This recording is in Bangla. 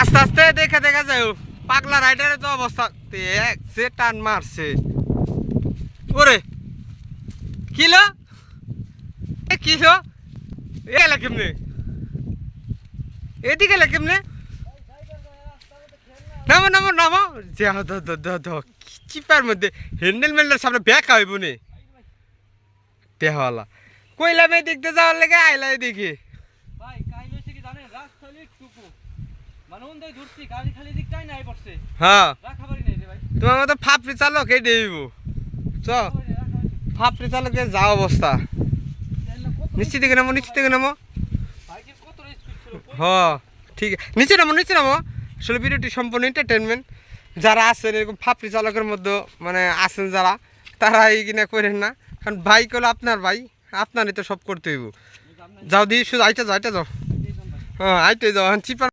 আস্তে আস্তে দেখে দেখা যায় পাগলা রাইডারের তো অবস্থা। এক সে টান মারছে। ওরে কিলো এ কিলো এলা কেমনে? এদিকে এলা কেমনে? নামো নামো নামো। দ চিপার মধ্যে। হ্যান্ডেল মেন্ডেল সামনে ব্যাক আইব নে দেহওয়ালা। কইলাম এই দেখতে যাওয়ার লেগে আইলাই দেখি ভাই কাহিনী হচ্ছে কি জানেন? রাস্তালি টুকু হ্যাঁ। রে ভাই। তোমার মতো ফাপড়ি চালক এই দেব চ। রাখাবাড়ি, রাখাবাড়ি। ফাপড়ি চালকের যা অবস্থা। নিশ্চিত থেকে নামো নিশ্চিত থেকে নামো। হ ঠিক। নিচে নামো নিচে নামো। আসলে ভিডিওটি সম্পূর্ণ এন্টারটেনমেন্ট যারা আছেন এরকম ফাপড়ি চালকের মধ্যে মানে আছেন যারা তারা এই কিনা করেন না। কারণ বাইক হলো আপনার ভাই আপনারই তো সব করতে হইব। যাও দিয়ে শুধু আইটা যাও আইটা যাও। হ্যাঁ আইটাই যাও। চিপা